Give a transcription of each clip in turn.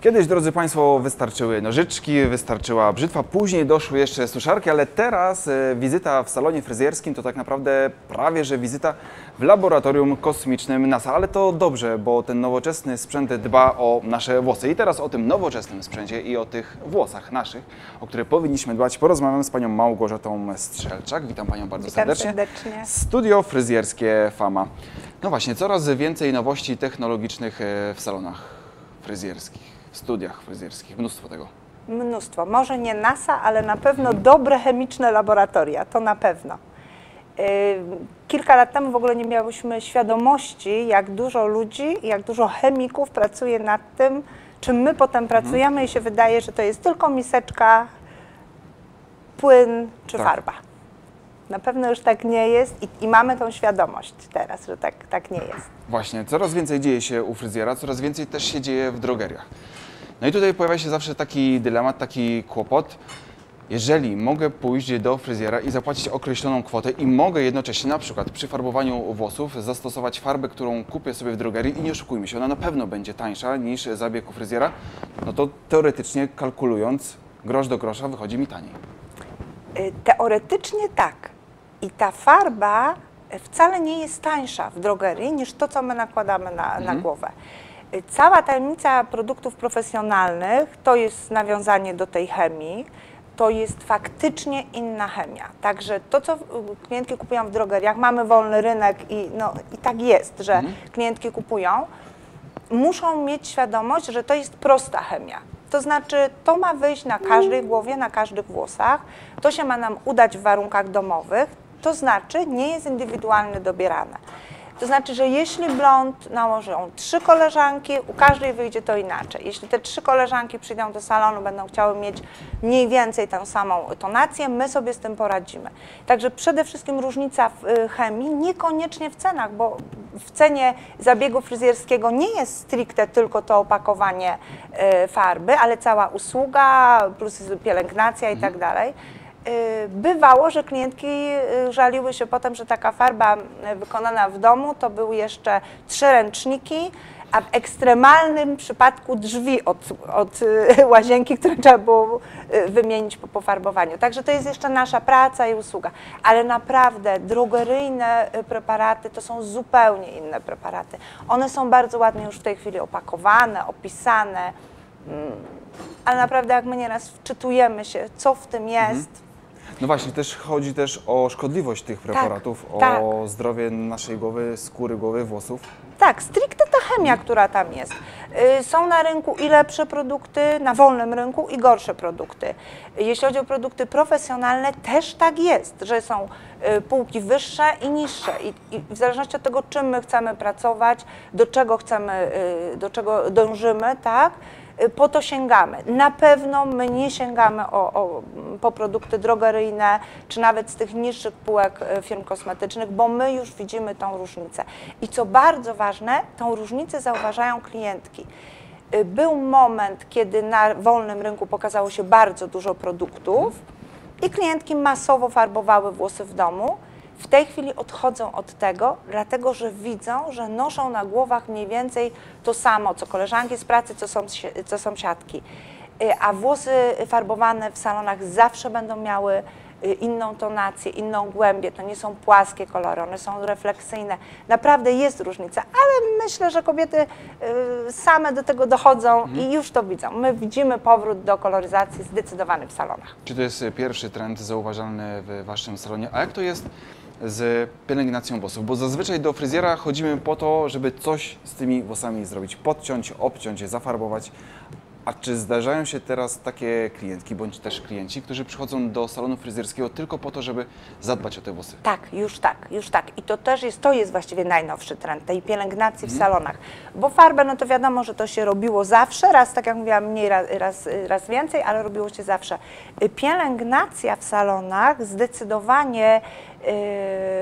Kiedyś, drodzy Państwo, wystarczyły nożyczki, wystarczyła brzytwa, później doszły jeszcze suszarki, ale teraz e, wizyta w salonie fryzjerskim to tak naprawdę prawie że wizyta w laboratorium kosmicznym NASA. Ale to dobrze, bo ten nowoczesny sprzęt dba o nasze włosy. I teraz o tym nowoczesnym sprzęcie i o tych włosach naszych, o które powinniśmy dbać, porozmawiam z Panią Małgorzatą Strzelczak. Witam Panią bardzo Witam serdecznie. serdecznie. Studio fryzjerskie Fama. No właśnie, coraz więcej nowości technologicznych e, w salonach fryzjerskich, studiach fryzjerskich, mnóstwo tego. Mnóstwo. Może nie NASA, ale na pewno dobre chemiczne laboratoria. To na pewno. Yy, Kilka lat temu w ogóle nie miałyśmy świadomości, jak dużo ludzi, jak dużo chemików pracuje nad tym, czym my potem pracujemy i się wydaje, że to jest tylko miseczka, płyn czy Tak. farba. Na pewno już tak nie jest i, i mamy tą świadomość teraz, że tak, tak nie jest. Właśnie, coraz więcej dzieje się u fryzjera, coraz więcej też się dzieje w drogeriach. No i tutaj pojawia się zawsze taki dylemat, taki kłopot. Jeżeli mogę pójść do fryzjera i zapłacić określoną kwotę i mogę jednocześnie na przykład przy farbowaniu włosów zastosować farbę, którą kupię sobie w drogerii i nie oszukujmy się, ona na pewno będzie tańsza niż zabieg u fryzjera, no to teoretycznie kalkulując grosz do grosza wychodzi mi taniej. Y, Teoretycznie tak. I ta farba wcale nie jest tańsza w drogerii niż to, co my nakładamy na, na Mhm. głowę. Cała tajemnica produktów profesjonalnych to jest nawiązanie do tej chemii, to jest faktycznie inna chemia. Także to, co klientki kupują w drogeriach, mamy wolny rynek i, no, i tak jest, że Mhm. klientki kupują, muszą mieć świadomość, że to jest prosta chemia. To znaczy, to ma wyjść na każdej głowie, na każdych włosach, to się ma nam udać w warunkach domowych, to znaczy nie jest indywidualnie dobierane. To znaczy, że jeśli blond nałożą trzy koleżanki, u każdej wyjdzie to inaczej. Jeśli te trzy koleżanki przyjdą do salonu, będą chciały mieć mniej więcej tę samą tonację, my sobie z tym poradzimy. Także przede wszystkim różnica w y, chemii, niekoniecznie w cenach, bo w cenie zabiegu fryzjerskiego nie jest stricte tylko to opakowanie y, farby, ale cała usługa plus pielęgnacja i tak dalej. Y, Bywało, że klientki y, żaliły się potem, że taka farba y, wykonana w domu to były jeszcze trzy ręczniki, a w ekstremalnym przypadku drzwi od, od łazienki, które trzeba było wymienić po pofarbowaniu. Także to jest jeszcze nasza praca i usługa. Ale naprawdę drogeryjne preparaty to są zupełnie inne preparaty. One są bardzo ładnie już w tej chwili opakowane, opisane. Mm, Ale naprawdę jak my nieraz wczytujemy się, co w tym jest, No właśnie, też chodzi też o szkodliwość tych preparatów, tak. o zdrowie naszej głowy, skóry głowy, włosów. Tak, stricte ta chemia, która tam jest. Y, Są na rynku i lepsze produkty, na wolnym rynku i gorsze produkty. Jeśli chodzi o produkty profesjonalne, też tak jest, że są y, półki wyższe i niższe. I, I w zależności od tego, czym my chcemy pracować, do czego chcemy, y, do czego dążymy, tak, po to sięgamy. Na pewno my nie sięgamy o, o, po produkty drogeryjne, czy nawet z tych niższych półek y, firm kosmetycznych, bo my już widzimy tą różnicę. I co bardzo ważne, tą różnicę zauważają klientki. Y, Był moment, kiedy na wolnym rynku pokazało się bardzo dużo produktów i klientki masowo farbowały włosy w domu. W tej chwili odchodzą od tego, dlatego że widzą, że noszą na głowach mniej więcej to samo, co koleżanki z pracy, co, są, co sąsiadki. Y, A włosy farbowane w salonach zawsze będą miały y, inną tonację, inną głębię. To nie są płaskie kolory, one są refleksyjne. Naprawdę jest różnica, ale myślę, że kobiety y, same do tego dochodzą i już to widzą. My widzimy powrót do koloryzacji zdecydowany w salonach. Czy to jest pierwszy trend zauważalny w Waszym salonie? A jak to jest z pielęgnacją włosów? Bo zazwyczaj do fryzjera chodzimy po to, żeby coś z tymi włosami zrobić. Podciąć, obciąć, zafarbować. A czy zdarzają się teraz takie klientki, bądź też klienci, którzy przychodzą do salonu fryzjerskiego tylko po to, żeby zadbać o te włosy? Tak, już tak, już tak. I to też jest, to jest właściwie najnowszy trend tej pielęgnacji w salonach. Bo farbę, no to wiadomo, że to się robiło zawsze, raz, tak jak mówiłam, mniej, raz, raz, raz więcej, ale robiło się zawsze. Y, Pielęgnacja w salonach zdecydowanie y,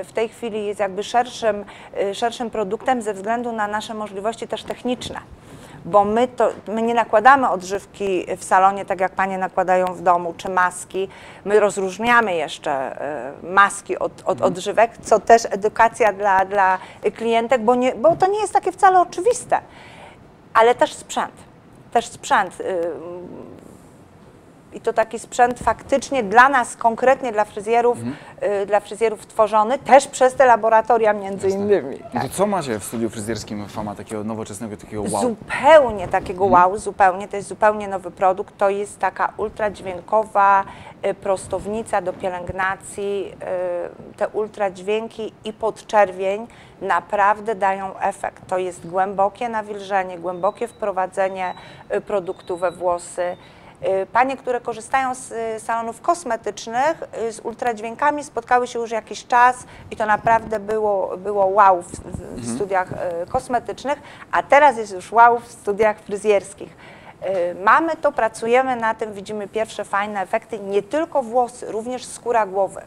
w tej chwili jest jakby szerszym, y, szerszym produktem ze względu na nasze możliwości też techniczne. Bo my, to, my nie nakładamy odżywki w salonie, tak jak panie nakładają w domu, czy maski. My rozróżniamy jeszcze y, maski od, od odżywek, co też edukacja dla, dla klientek, bo, nie, bo to nie jest takie wcale oczywiste. Ale też sprzęt. też sprzęt. I to taki sprzęt faktycznie dla nas, konkretnie dla fryzjerów, y, dla fryzjerów tworzony, też przez te laboratoria między Jasne. innymi. No tak. to co macie w studiu fryzjerskim Fama takiego nowoczesnego, takiego wow? Zupełnie takiego Mhm. wow, zupełnie, to jest zupełnie nowy produkt. To jest taka ultradźwiękowa y, prostownica do pielęgnacji. Y, Te ultradźwięki i podczerwień naprawdę dają efekt. To jest głębokie nawilżenie, głębokie wprowadzenie y, produktu we włosy. Y, Panie, które korzystają z y, salonów kosmetycznych, y, z ultradźwiękami spotkały się już jakiś czas i to naprawdę było, było wow w, w, w studiach kosmetycznych, a teraz jest już wow w studiach fryzjerskich. Mamy to, pracujemy na tym, widzimy pierwsze fajne efekty, nie tylko włosy, również skóra głowy.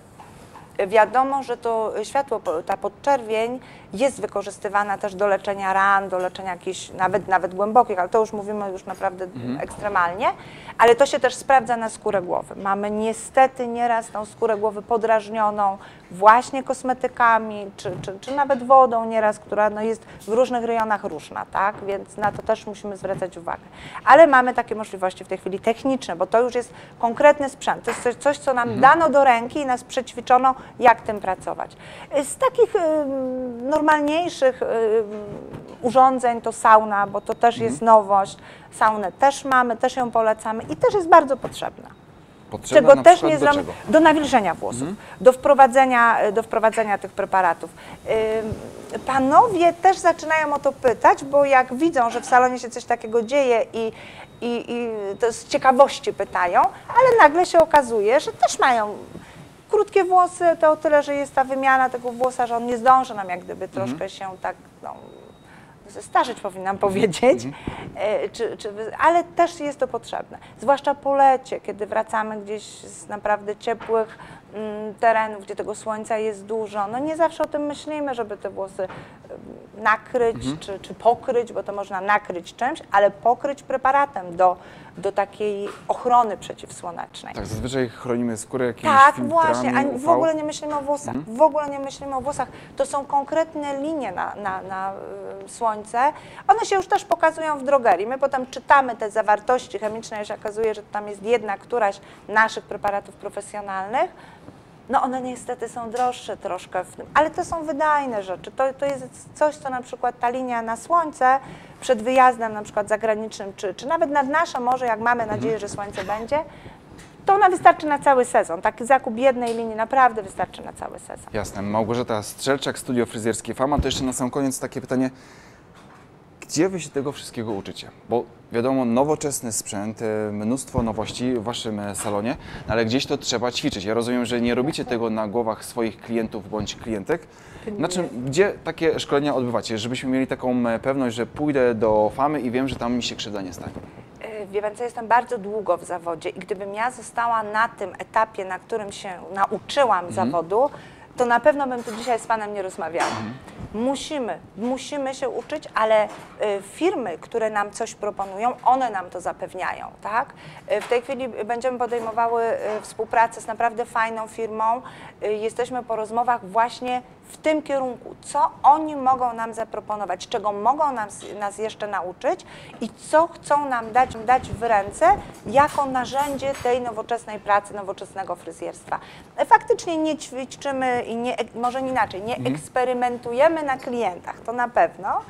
Wiadomo, że to światło, ta podczerwień jest wykorzystywana też do leczenia ran, do leczenia jakichś nawet, nawet głębokich, ale to już mówimy już naprawdę ekstremalnie, ale to się też sprawdza na skórę głowy. Mamy niestety nieraz tą skórę głowy podrażnioną właśnie kosmetykami, czy, czy, czy nawet wodą nieraz, która no, jest w różnych rejonach różna, tak? Więc na to też musimy zwracać uwagę. Ale mamy takie możliwości w tej chwili techniczne, bo to już jest konkretny sprzęt. To jest coś, coś co nam dano do ręki i nas przećwiczono, jak tym pracować. Z takich ym, normalniejszych ym, urządzeń to sauna, bo to też jest nowość. Saunę też mamy, też ją polecamy i też jest bardzo potrzebna. Potrzebna Czego też nie do znam, czego? do nawilżenia włosów, do, wprowadzenia, do wprowadzenia tych preparatów. Panowie też zaczynają o to pytać, bo jak widzą, że w salonie się coś takiego dzieje i, i, i to z ciekawości pytają, ale nagle się okazuje, że też mają krótkie włosy, to o tyle, że jest ta wymiana tego włosa, że on nie zdąży nam jak gdyby troszkę się tak no, zestarzeć, powinnam powiedzieć, E, czy, czy, ale też jest to potrzebne. Zwłaszcza po lecie, kiedy wracamy gdzieś z naprawdę ciepłych mm, terenów, gdzie tego słońca jest dużo. No nie zawsze o tym myślimy, żeby te włosy nakryć czy, czy pokryć, bo to można nakryć czymś, ale pokryć preparatem do, do takiej ochrony przeciwsłonecznej. Tak, zazwyczaj chronimy skórę jakimiś Tak, właśnie, a w ogóle nie myślimy o włosach. W ogóle nie myślimy o włosach. To są konkretne linie na, na, na y, słońce. One się już też pokazują w drogerii. My potem czytamy te zawartości chemiczne i się okazuje, że tam jest jedna któraś naszych preparatów profesjonalnych. No one niestety są droższe troszkę, w tym, ale to są wydajne rzeczy. To, to jest coś, co na przykład ta linia na słońce przed wyjazdem na przykład zagranicznym, czy, czy nawet nad nasze morze, jak mamy nadzieję, że słońce będzie, to ona wystarczy na cały sezon. Taki zakup jednej linii naprawdę wystarczy na cały sezon. Jasne. Małgorzata Strzelczak, Studio Fryzjerskie Fama. To jeszcze na sam koniec takie pytanie. Gdzie wy się tego wszystkiego uczycie? Bo wiadomo, nowoczesny sprzęt, e, mnóstwo nowości w waszym e, salonie, no ale gdzieś to trzeba ćwiczyć. Ja rozumiem, że nie robicie tego na głowach swoich klientów bądź klientek. Na czym, gdzie takie szkolenia odbywacie, żebyśmy mieli taką e, pewność, że pójdę do Famy i wiem, że tam mi się krzywda nie stanie? Yy, Wie pan co, jestem bardzo długo w zawodzie i gdybym ja została na tym etapie, na którym się nauczyłam zawodu, to na pewno bym tu dzisiaj z panem nie rozmawiała. Musimy, musimy się uczyć, ale y, firmy, które nam coś proponują, one nam to zapewniają, tak? Y, W tej chwili będziemy podejmowały y, współpracę z naprawdę fajną firmą. Jesteśmy po rozmowach właśnie w tym kierunku, co oni mogą nam zaproponować, czego mogą nas, nas jeszcze nauczyć i co chcą nam dać, dać w ręce jako narzędzie tej nowoczesnej pracy, nowoczesnego fryzjerstwa. Faktycznie nie ćwiczymy i nie, może inaczej, nie eksperymentujemy na klientach, to na pewno.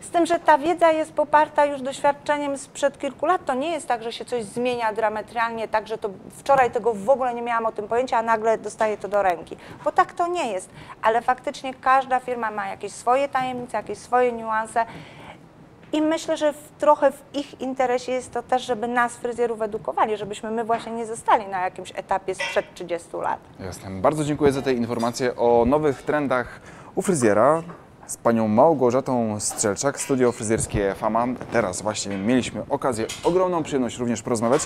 Z tym, że ta wiedza jest poparta już doświadczeniem sprzed kilku lat. To nie jest tak, że się coś zmienia diametralnie, tak, że to wczoraj tego w ogóle nie miałam o tym pojęcia, a nagle dostaję to do ręki. Bo tak to nie jest. Ale faktycznie każda firma ma jakieś swoje tajemnice, jakieś swoje niuanse. I myślę, że w, trochę w ich interesie jest to też, żeby nas, fryzjerów, edukowali, żebyśmy my właśnie nie zostali na jakimś etapie sprzed 30 lat. Jasne. Bardzo dziękuję za te informacje o nowych trendach u fryzjera z panią Małgorzatą Strzelczak, studio fryzjerskie Fama. Teraz właśnie mieliśmy okazję, ogromną przyjemność również porozmawiać.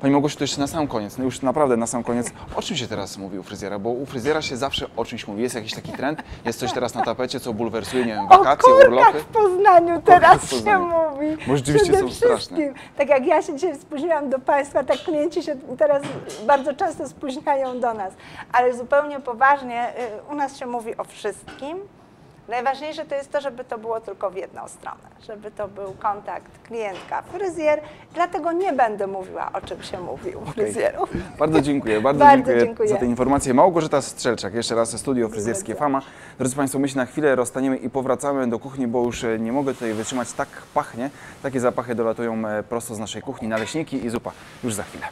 Pani Małgosiu, to jeszcze na sam koniec, no już naprawdę na sam koniec, o czym się teraz mówi u fryzjera? Bo u fryzjera się zawsze o czymś mówi. Jest jakiś taki trend, jest coś teraz na tapecie, co bulwersuje, nie wiem, wakacje, o urlopy. w Poznaniu w teraz Poznaniu. się mówi. Bo rzeczywiście Przede są straszne. wszystkim. Tak jak ja się dzisiaj spóźniłam do Państwa, tak klienci się teraz bardzo często spóźniają do nas. Ale zupełnie poważnie, y, u nas się mówi o wszystkim, Najważniejsze to jest to, żeby to było tylko w jedną stronę, żeby to był kontakt klientka-fryzjer, dlatego nie będę mówiła, o czym się mówi u fryzjerów. Bardzo dziękuję, bardzo, Bardzo dziękuję, dziękuję. za te informacje. Małgorzata Strzelczak, jeszcze raz studio fryzjerskie Fama. Drodzy Państwo, my się na chwilę rozstaniemy i powracamy do kuchni, bo już e, nie mogę tutaj wytrzymać, tak pachnie. Takie zapachy dolatują e, prosto z naszej kuchni, naleśniki i zupa. Już za chwilę.